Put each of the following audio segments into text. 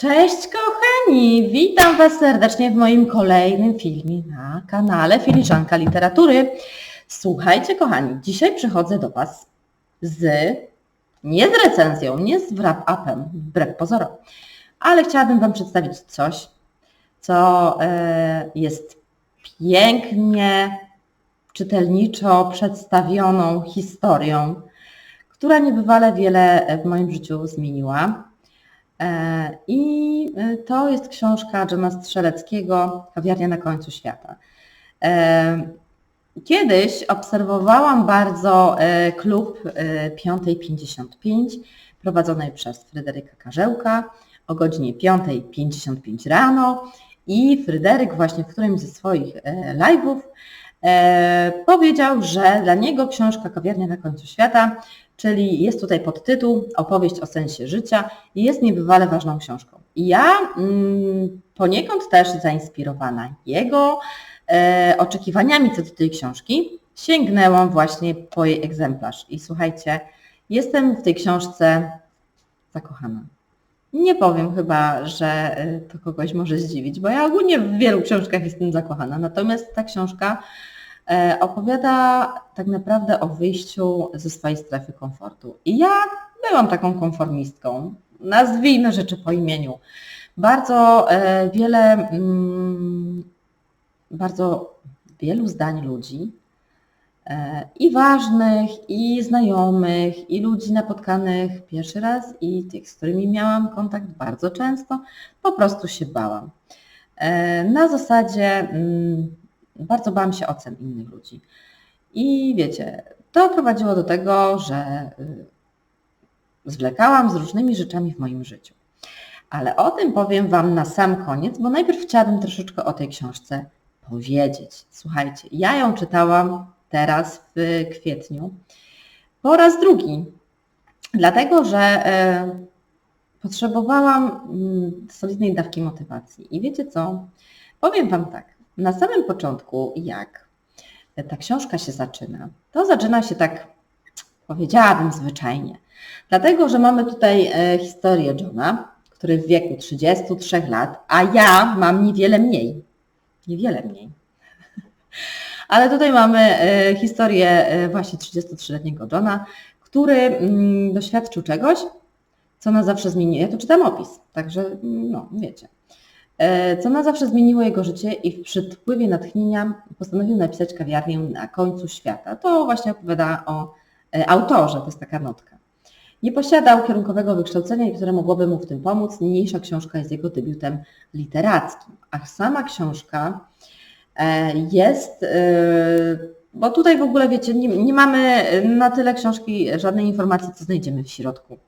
Cześć kochani, witam Was serdecznie w moim kolejnym filmie na kanale Filiżanka Literatury. Słuchajcie kochani, dzisiaj przychodzę do Was z, nie z recenzją, nie z wrap-upem, wbrew pozorom, ale chciałabym Wam przedstawić coś, co e, jest pięknie, czytelniczo przedstawioną historią, która niebywale wiele w moim życiu zmieniła. E, I e, to jest książka Johna Strzeleckiego Kawiarnia na końcu świata. E, kiedyś obserwowałam bardzo klub 5.55 prowadzonej przez Fryderyka Karzełka o godzinie 5.55 rano i Fryderyk właśnie w którymś ze swoich live'ów powiedział, że dla niego książka Kawiarnia na końcu świata czyli jest tutaj podtytuł Opowieść o sensie życia i jest niebywale ważną książką. I ja mm, poniekąd też zainspirowana jego e, oczekiwaniami co do tej książki, sięgnęłam właśnie po jej egzemplarz. I słuchajcie, jestem w tej książce zakochana. Nie powiem chyba, że e, to kogoś może zdziwić, bo ja ogólnie w wielu książkach jestem zakochana. Natomiast ta książka E, opowiada tak naprawdę o wyjściu ze swojej strefy komfortu. I ja byłam taką konformistką, nazwijmy rzeczy po imieniu. Bardzo e, wiele, mm, bardzo wielu zdań ludzi i ważnych, i znajomych, i ludzi napotkanych pierwszy raz, i tych, z którymi miałam kontakt bardzo często, po prostu się bałam. Na zasadzie mm, bardzo bałam się ocen innych ludzi. I wiecie, to prowadziło do tego, że y, zwlekałam z różnymi rzeczami w moim życiu. Ale o tym powiem Wam na sam koniec, bo najpierw chciałabym troszeczkę o tej książce powiedzieć. Słuchajcie, ja ją czytałam teraz w kwietniu po raz drugi, dlatego że e, potrzebowałam mm, solidnej dawki motywacji. I wiecie co? Powiem Wam tak. Na samym początku, jak ta książka się zaczyna, to zaczyna się tak, powiedziałabym zwyczajnie. Dlatego, że mamy tutaj e, historię Johna, który w wieku 33 lat, a ja mam niewiele mniej. Niewiele mniej. Ale tutaj mamy e, historię e, właśnie 33-letniego Johna, który mm, doświadczył czegoś, co na zawsze zmieni. Ja tu czytam opis, także mm, no, wiecie. E, co na zawsze zmieniło jego życie i w przypływie natchnienia postanowił napisać kawiarnię na końcu świata. To właśnie opowiada o autorze, to jest taka notka. Nie posiadał kierunkowego wykształcenia, które mogłoby mu w tym pomóc. Niniejsza książka jest jego debiutem literackim. A sama książka jest, bo tutaj w ogóle wiecie, nie, nie mamy na tyle książki żadnej informacji, co znajdziemy w środku.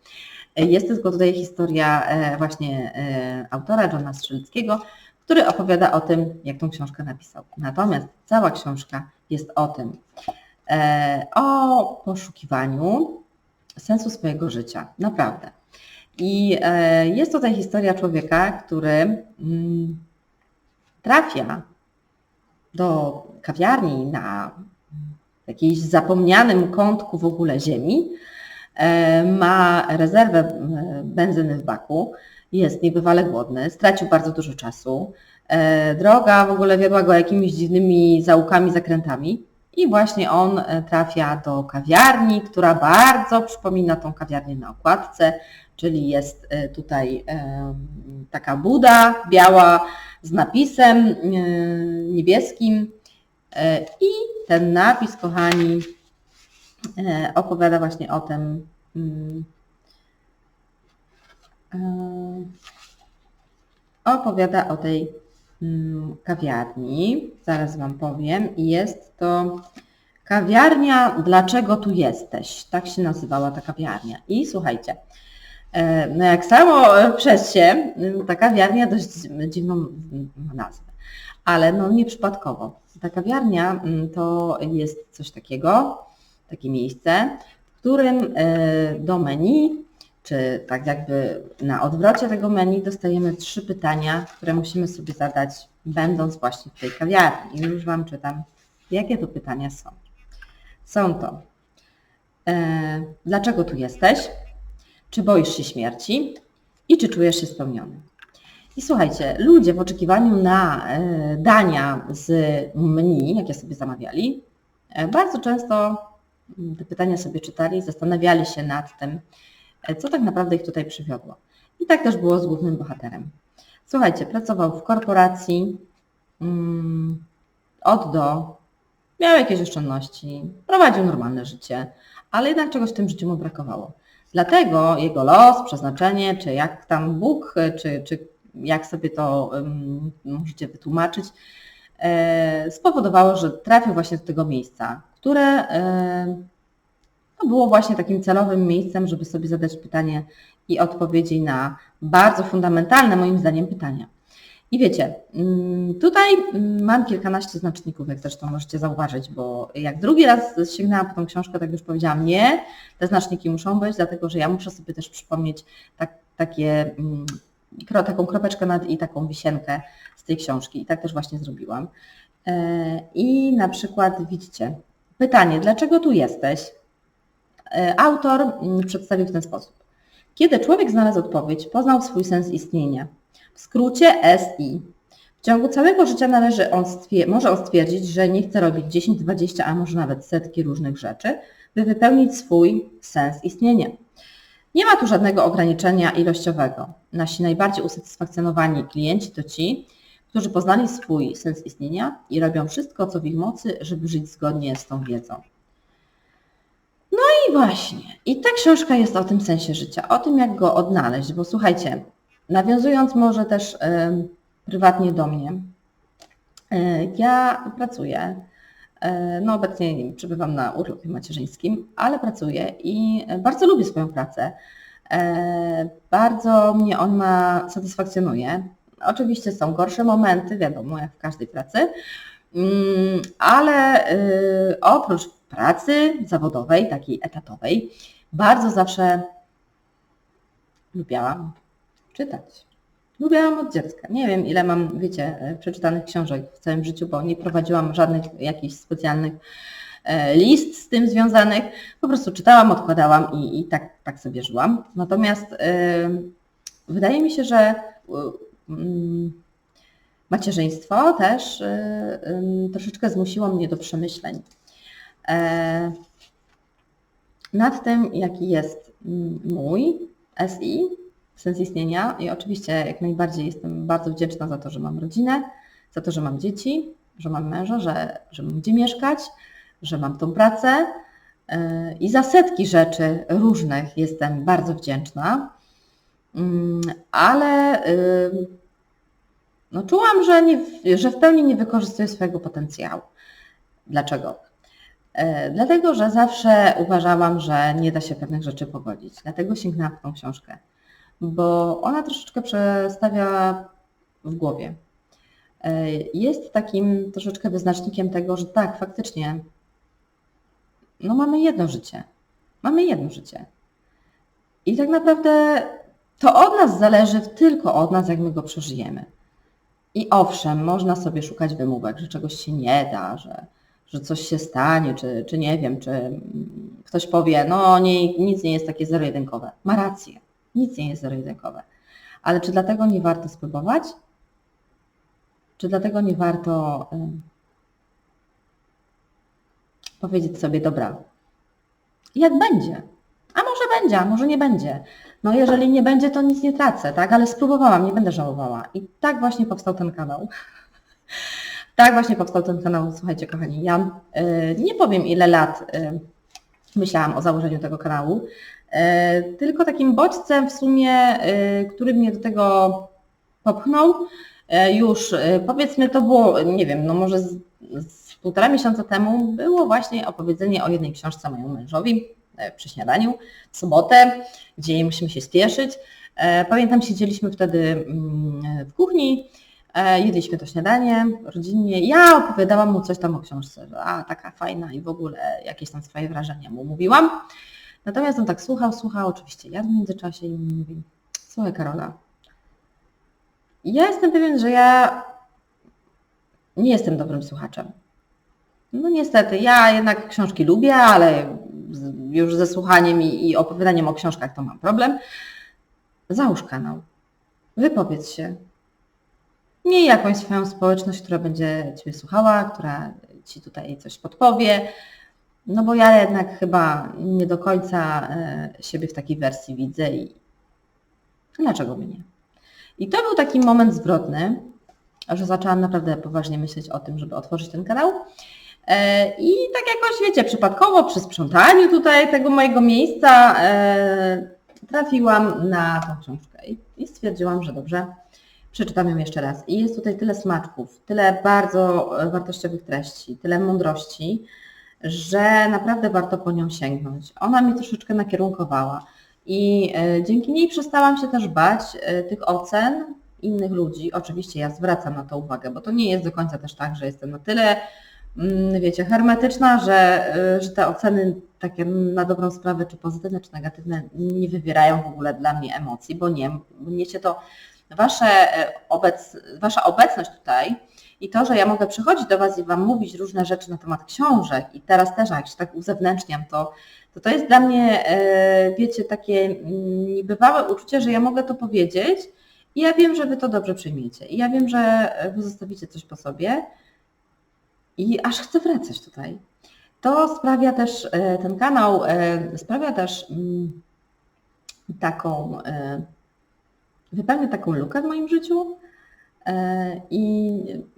Jest tylko tutaj historia e, właśnie e, autora Johna Strzeleckiego, który opowiada o tym, jak tą książkę napisał. Natomiast cała książka jest o tym, e, o poszukiwaniu sensu swojego życia. Naprawdę. I jest tutaj historia człowieka, który mm, trafia do kawiarni na jakimś zapomnianym kątku w ogóle ziemi, E, ma rezerwę e, benzyny w baku, jest niebywale głodny, stracił bardzo dużo czasu. E, droga w ogóle wiodła go jakimiś dziwnymi zaułkami, zakrętami i właśnie on trafia do kawiarni, która bardzo przypomina tą kawiarnię na okładce, czyli jest tutaj taka buda biała z napisem niebieskim i ten napis, kochani, E, opowiada właśnie o tym, mm, opowiada o tej mm, kawiarni. Zaraz Wam powiem. Jest to kawiarnia Dlaczego tu jesteś? Tak się nazywała ta kawiarnia. I słuchajcie, no jak samo przez się, ta kawiarnia dość dziwną nazwę, ale no nieprzypadkowo. Ta kawiarnia mm, to jest coś takiego, takie miejsce, w którym e, do menu, czy tak jakby na odwrocie tego menu dostajemy trzy pytania, które musimy sobie zadać, będąc właśnie w tej kawiarni. I już Wam czytam, jakie to pytania są. Są to, e, dlaczego tu jesteś? Czy boisz się śmierci? I czy czujesz się spełniony? I słuchajcie, ludzie w oczekiwaniu na e, dania z menu, jakie sobie zamawiali, e, bardzo często mm, te pytania sobie czytali zastanawiali się nad tym, e, co tak naprawdę ich tutaj przywiodło. I tak też było z głównym bohaterem. Słuchajcie, pracował w korporacji, mm, od do, miał jakieś oszczędności, prowadził normalne życie, ale jednak czegoś w tym życiu mu brakowało. Dlatego jego los, przeznaczenie, czy jak tam Bóg, czy, czy jak sobie to um, możecie wytłumaczyć, e, spowodowało, że trafił właśnie do tego miejsca, które e, no, było właśnie takim celowym miejscem, żeby sobie zadać pytanie i odpowiedzi na bardzo fundamentalne moim zdaniem pytania. I wiecie, mm, tutaj mm, mam kilkanaście znaczników, jak zresztą możecie zauważyć, bo jak drugi raz sięgnęłam po tą książkę, tak już powiedziałam, nie, te znaczniki muszą być, dlatego że ja muszę sobie też przypomnieć tak, takie, mm, taką kropeczkę nad i taką wisienkę z tej książki. I tak też właśnie zrobiłam. E, I na przykład widzicie, pytanie, dlaczego tu jesteś? E, autor przedstawił w ten sposób. Kiedy człowiek znalazł odpowiedź, poznał swój sens istnienia. W skrócie SI. W ciągu całego życia należy on może on stwierdzić, że nie chce robić 10, 20, a może nawet setki różnych rzeczy, by wypełnić swój sens istnienia. Nie ma tu żadnego ograniczenia ilościowego. Nasi najbardziej usatysfakcjonowani klienci to ci, którzy poznali swój sens istnienia i robią wszystko, co w ich mocy, żeby żyć zgodnie z tą wiedzą. No i właśnie. I ta książka jest o tym sensie życia, o tym, jak go odnaleźć, bo słuchajcie, Nawiązując może też prywatnie do mnie, e, ja pracuję, e, no obecnie przebywam na urlopie macierzyńskim, ale pracuję i bardzo lubię swoją pracę. E, bardzo mnie on ma, satysfakcjonuje. Oczywiście są gorsze momenty, wiadomo, jak w każdej pracy, mm, ale oprócz pracy zawodowej, takiej etatowej, bardzo zawsze lubiałam czytać. Lubiłam od dziecka. Nie wiem, ile mam, wiecie, e, przeczytanych książek w całym życiu, bo nie prowadziłam żadnych jakichś specjalnych e, list z tym związanych. Po prostu czytałam, odkładałam i, i tak, tak sobie żyłam. Natomiast yy, wydaje mi się, że yy, macierzyństwo też troszeczkę zmusiło mnie do przemyśleń nad tym, jaki jest mój SI, sens istnienia i oczywiście jak najbardziej jestem bardzo wdzięczna za to, że mam rodzinę, za to, że mam dzieci, że mam męża, że, że mam gdzie mieszkać, że mam tą pracę yy, i za setki rzeczy różnych jestem bardzo wdzięczna, yy, ale yy, no czułam, że, nie, że w pełni nie wykorzystuję swojego potencjału. Dlaczego? Dlatego, że zawsze uważałam, że nie da się pewnych rzeczy pogodzić. Dlatego sięgnęłam po tą książkę bo ona troszeczkę przestawia w głowie. E, jest takim troszeczkę wyznacznikiem tego, że tak, faktycznie, no mamy jedno życie. Mamy jedno życie. I tak naprawdę to od nas zależy, tylko od nas, jak my go przeżyjemy. I owszem, można sobie szukać wymówek, że czegoś się nie da, że, że coś się stanie, czy, czy nie wiem, czy ktoś powie, no nie, nic nie jest takie zero-jedynkowe. Ma rację. Nic nie jest zero-jedynkowe. Ale czy dlatego nie warto spróbować? Czy dlatego nie warto y, powiedzieć sobie, dobra, jak będzie? A może będzie, a może nie będzie. No jeżeli nie będzie, to nic nie tracę, tak? Ale spróbowałam, nie będę żałowała. I tak właśnie powstał ten kanał. tak właśnie powstał ten kanał. Słuchajcie, kochani, ja y, nie powiem ile lat y, myślałam o założeniu tego kanału. E, tylko takim bodźcem w sumie, e, który mnie do tego popchnął, e, już powiedzmy to było, nie wiem, no może z, z półtora miesiąca temu było właśnie opowiedzenie o jednej książce mojemu mężowi przy śniadaniu w sobotę, gdzie musimy się spieszyć. Pamiętam, siedzieliśmy wtedy mm, w kuchni, jedliśmy to śniadanie rodzinnie. Ja opowiadałam mu coś tam o książce, a, taka fajna i w ogóle jakieś tam swoje wrażenia mu mówiłam. Natomiast on tak słuchał, słuchał, oczywiście jadł w międzyczasie i mówi, słuchaj Karola, ja jestem pewien, że ja nie jestem dobrym słuchaczem. No niestety, ja jednak książki lubię, ale już ze słuchaniem i, i opowiadaniem o książkach to mam problem. Załóż kanał. Wypowiedz się. Miej jakąś swoją społeczność, która będzie Ciebie słuchała, która Ci tutaj coś podpowie. No bo ja jednak chyba nie do końca e, siebie w takiej wersji widzę i dlaczego by nie? I to był taki moment zwrotny, że zaczęłam naprawdę poważnie myśleć o tym, żeby otworzyć ten kanał. E, I tak jakoś, wiecie, przypadkowo przy sprzątaniu tutaj tego mojego miejsca e, trafiłam na tą książkę i- stwierdziłam, że dobrze, przeczytam ją jeszcze raz. I jest tutaj tyle smaczków, tyle bardzo wartościowych treści, tyle mądrości, że naprawdę warto po nią sięgnąć. Ona mnie troszeczkę nakierunkowała i e, dzięki niej przestałam się też bać e, tych ocen innych ludzi. Oczywiście ja zwracam na to uwagę, bo to nie jest do końca też tak, że jestem na tyle, mm, wiecie, hermetyczna, że, e, że te oceny takie na dobrą sprawę, czy pozytywne, czy negatywne, nie wywierają w ogóle dla mnie emocji, bo nie, bo niesie to wasze obec, wasza obecność tutaj i to, że ja mogę przychodzić do Was i Wam mówić różne rzeczy na temat książek i teraz też jak się tak uzewnętrzniam, to to, to jest dla mnie, e, wiecie, takie mm, niebywałe uczucie, że ja mogę to powiedzieć i ja wiem, że Wy to dobrze przyjmiecie i ja wiem, że e, Wy zostawicie coś po sobie i aż chcę wracać tutaj. To sprawia też, e, ten kanał sprawia też mm, taką, wypełnia taką lukę w moim życiu, I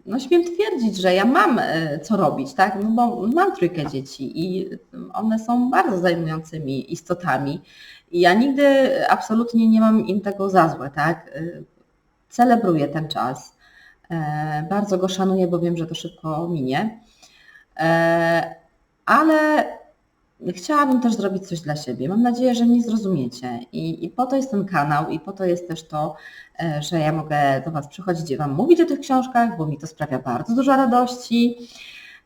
no śmiem twierdzić, że ja mam e, co robić, tak? No bo mam trójkę dzieci i one są bardzo zajmującymi istotami. I ja nigdy absolutnie nie mam im tego za złe, tak? E, Celebruję ten czas. E, Bardzo go szanuję, bo wiem, że to szybko minie. E, Ale chciałabym też zrobić coś dla siebie. Mam nadzieję, że mnie zrozumiecie. I, I po to jest ten kanał, i po to jest też to, e, że ja mogę do Was przychodzić i Wam mówić o tych książkach, bo mi to sprawia bardzo dużo radości.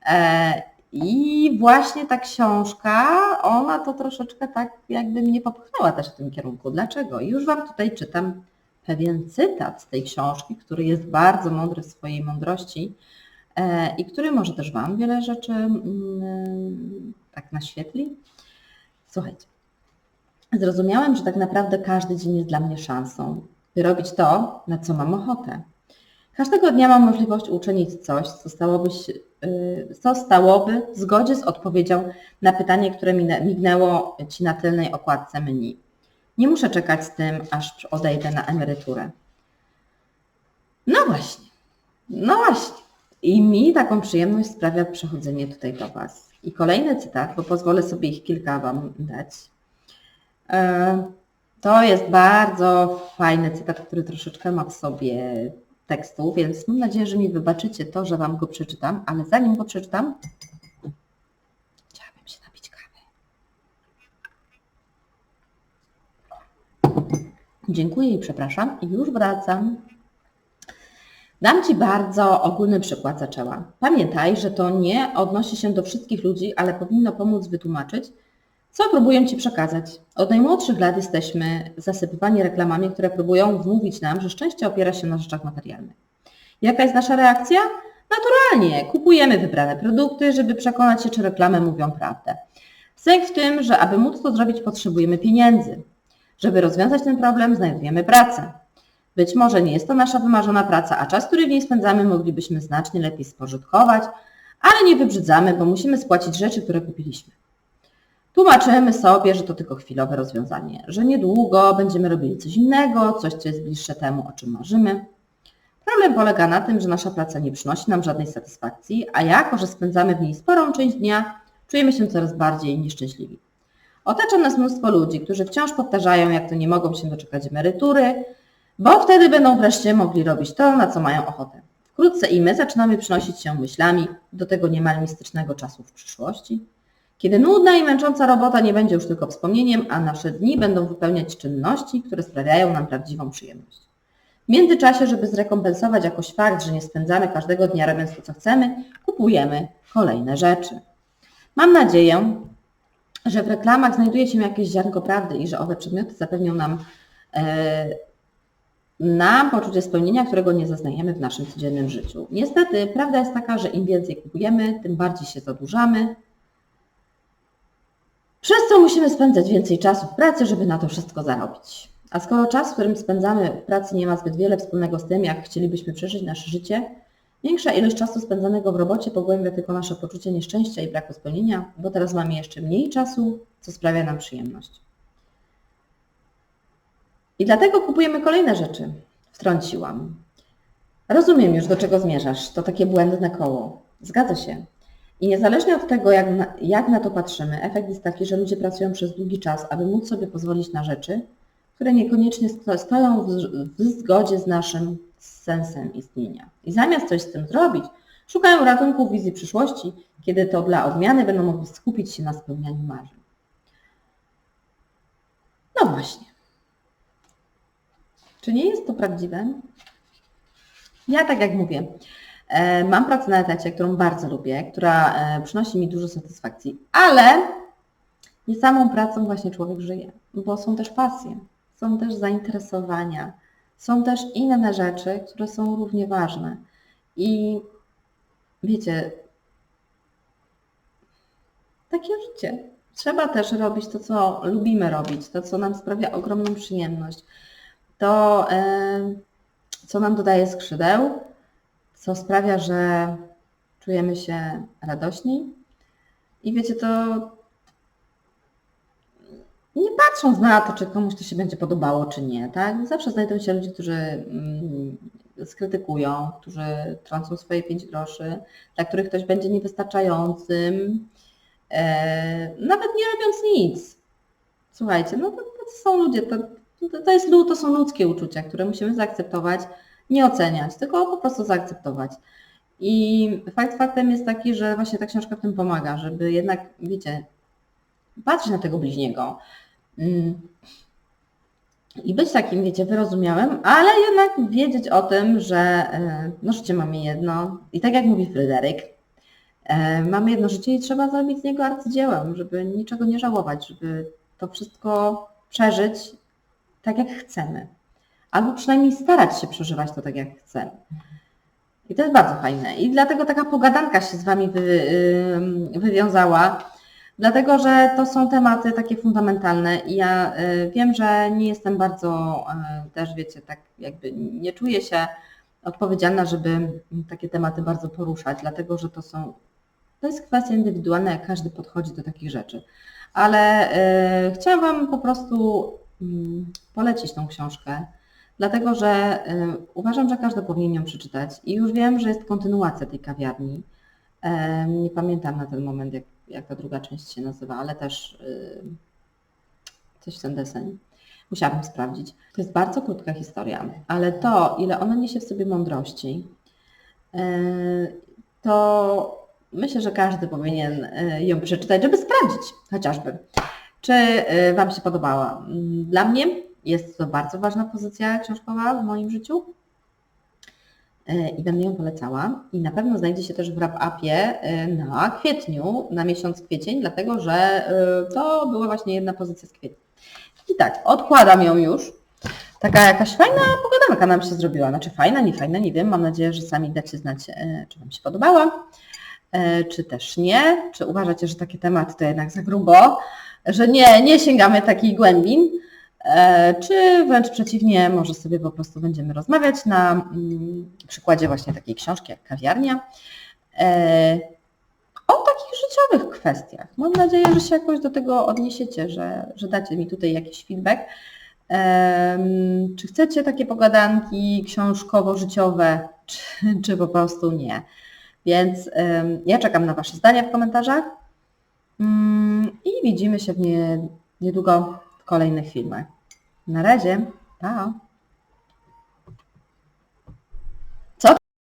E, I właśnie ta książka, ona to troszeczkę tak jakby mnie popchnęła też w tym kierunku. Dlaczego? Już Wam tutaj czytam pewien cytat z tej książki, który jest bardzo mądry w swojej mądrości e, i który może też Wam wiele rzeczy mm, tak naświetli. Słuchajcie, zrozumiałem, że tak naprawdę każdy dzień jest dla mnie szansą, by robić to, na co mam ochotę. Każdego dnia mam możliwość uczynić coś, co stałoby, yy, co stałoby w zgodzie z odpowiedzią na pytanie, które mignęło Ci na tylnej okładce menu. Nie muszę czekać z tym, aż odejdę na emeryturę. No właśnie, no właśnie. I mi taką przyjemność sprawia przechodzenie tutaj do Was. I kolejny cytat, bo pozwolę sobie ich kilka Wam dać. E, To jest bardzo fajny cytat, który troszeczkę ma w sobie tekstu, więc mam nadzieję, że mi wybaczycie to, że Wam go przeczytam, ale zanim go przeczytam, chciałabym się napić kawy. Dziękuję i przepraszam. I już wracam. Dam Ci bardzo ogólny przykład zaczęła. Pamiętaj, że to nie odnosi się do wszystkich ludzi, ale powinno pomóc wytłumaczyć, co próbują Ci przekazać. Od najmłodszych lat jesteśmy zasypywani reklamami, które próbują wmówić nam, że szczęście opiera się na rzeczach materialnych. Jaka jest nasza reakcja? Naturalnie, kupujemy wybrane produkty, żeby przekonać się, czy reklamy mówią prawdę. Sęk w tym, że aby móc to zrobić, potrzebujemy pieniędzy. Żeby rozwiązać ten problem, znajdujemy pracę. Być może nie jest to nasza wymarzona praca, a czas, który w niej spędzamy, moglibyśmy znacznie lepiej spożytkować, ale nie wybrzydzamy, bo musimy spłacić rzeczy, które kupiliśmy. Tłumaczymy sobie, że to tylko chwilowe rozwiązanie, że niedługo będziemy robili coś innego, coś, co jest bliższe temu, o czym marzymy. Problem polega na tym, że nasza praca nie przynosi nam żadnej satysfakcji, a jako, że spędzamy w niej sporą część dnia, czujemy się coraz bardziej nieszczęśliwi. Otacza nas mnóstwo ludzi, którzy wciąż powtarzają, jak to nie mogą się doczekać emerytury, bo wtedy będą wreszcie mogli robić to, na co mają ochotę. Wkrótce i my zaczynamy przynosić się myślami do tego niemal mistycznego czasu w przyszłości, kiedy nudna i męcząca robota nie będzie już tylko wspomnieniem, a nasze dni będą wypełniać czynności, które sprawiają nam prawdziwą przyjemność. W międzyczasie, żeby zrekompensować jakoś fakt, że nie spędzamy każdego dnia robiąc to, co chcemy, kupujemy kolejne rzeczy. Mam nadzieję, że w reklamach znajduje się jakieś ziarnko prawdy i że owe przedmioty zapewnią nam e, nam poczucie spełnienia, którego nie zaznajemy w naszym codziennym życiu. Niestety, prawda jest taka, że im więcej kupujemy, tym bardziej się zadłużamy, przez co musimy spędzać więcej czasu w pracy, żeby na to wszystko zarobić. A skoro czas, w którym spędzamy w pracy nie ma zbyt wiele wspólnego z tym, jak chcielibyśmy przeżyć nasze życie, większa ilość czasu spędzanego w robocie pogłębia tylko nasze poczucie nieszczęścia i braku spełnienia, bo teraz mamy jeszcze mniej czasu, co sprawia nam przyjemność. I dlatego kupujemy kolejne rzeczy. Wtrąciłam. Rozumiem już, do czego zmierzasz. To takie błędne koło. Zgadza się. I niezależnie od tego, jak na, jak na to patrzymy, efekt jest taki, że ludzie pracują przez długi czas, aby móc sobie pozwolić na rzeczy, które niekoniecznie sto- stoją w, w zgodzie z naszym sensem istnienia. I zamiast coś z tym zrobić, szukają ratunku w wizji przyszłości, kiedy to dla odmiany będą mogli skupić się na spełnianiu marzeń. No właśnie. Czy nie jest to prawdziwe? Ja tak jak mówię, e, mam pracę na etacie, którą bardzo lubię, która e, przynosi mi dużo satysfakcji, ale nie samą pracą właśnie człowiek żyje, bo są też pasje, są też zainteresowania, są też inne rzeczy, które są równie ważne. I wiecie, takie życie. Trzeba też robić to, co lubimy robić, to, co nam sprawia ogromną przyjemność, to, e, co nam dodaje skrzydeł, co sprawia, że czujemy się radośni. I wiecie, to nie patrząc na to, czy komuś to się będzie podobało, czy nie, tak? Zawsze znajdą się ludzie, którzy mm, skrytykują, którzy trącą swoje pięć groszy, dla których ktoś będzie niewystarczającym, e, nawet nie robiąc nic. Słuchajcie, no to, to są ludzie, to, to, to, jest, to są ludzkie uczucia, które musimy zaakceptować, nie oceniać, tylko po prostu zaakceptować. I fakt faktem jest taki, że właśnie ta książka w tym pomaga, żeby jednak, wiecie, patrzeć na tego bliźniego. Mm, i być takim, wiecie, wyrozumiałym, ale jednak wiedzieć o tym, że e, no, życie mamy jedno. I tak jak mówi Fryderyk, e, mamy jedno życie i trzeba zrobić z niego arcydziełem, żeby niczego nie żałować, żeby to wszystko przeżyć tak, jak chcemy. Albo przynajmniej starać się przeżywać to tak, jak chcemy. I to jest bardzo fajne. I dlatego taka pogadanka się z Wami wy, wywiązała, dlatego że to są tematy takie fundamentalne i ja y, wiem, że nie jestem bardzo y, też, wiecie, tak jakby nie czuję się odpowiedzialna, żeby takie tematy bardzo poruszać, dlatego że to są, to jest kwestia indywidualna, jak każdy podchodzi do takich rzeczy. Ale y, chciałam Wam po prostu polecić tą książkę, dlatego że y, uważam, że każdy powinien ją przeczytać i już wiem, że jest kontynuacja tej kawiarni. Nie pamiętam na ten moment, jak, jak ta druga część się nazywa, ale też y, coś w ten deseń. Musiałabym sprawdzić. To jest bardzo krótka historia, ale to, ile ona niesie w sobie mądrości, e, to myślę, że każdy powinien e, ją przeczytać, żeby sprawdzić chociażby, czy e, Wam się podobała. Mm, Dla mnie jest to bardzo ważna pozycja książkowa w moim życiu e, i będę ją polecała. I na pewno znajdzie się też w wrap-upie e, na kwietniu, na miesiąc kwiecień, dlatego że to była właśnie jedna pozycja z kwietnia. I tak, odkładam ją już. Taka jakaś fajna pogadanka nam się zrobiła. Znaczy fajna, nie fajna, nie wiem. Mam nadzieję, że sami dacie znać, czy Wam się podobała, czy też nie. Czy uważacie, że takie tematy to jednak za grubo, że nie, nie sięgamy takich głębin, e, czy wręcz przeciwnie, może sobie po prostu będziemy rozmawiać na mm, przykładzie właśnie takiej książki jak Kawiarnia e, o takich życiowych kwestiach. Mam nadzieję, że się jakoś do tego odniesiecie, że, że dacie mi tutaj jakiś feedback. Em, Czy chcecie takie pogadanki książkowo-życiowe, czy, czy po prostu nie? Więc ja czekam na Wasze zdania w komentarzach Mm, i widzimy się w nie, niedługo w kolejnych filmach. Na razie, pa!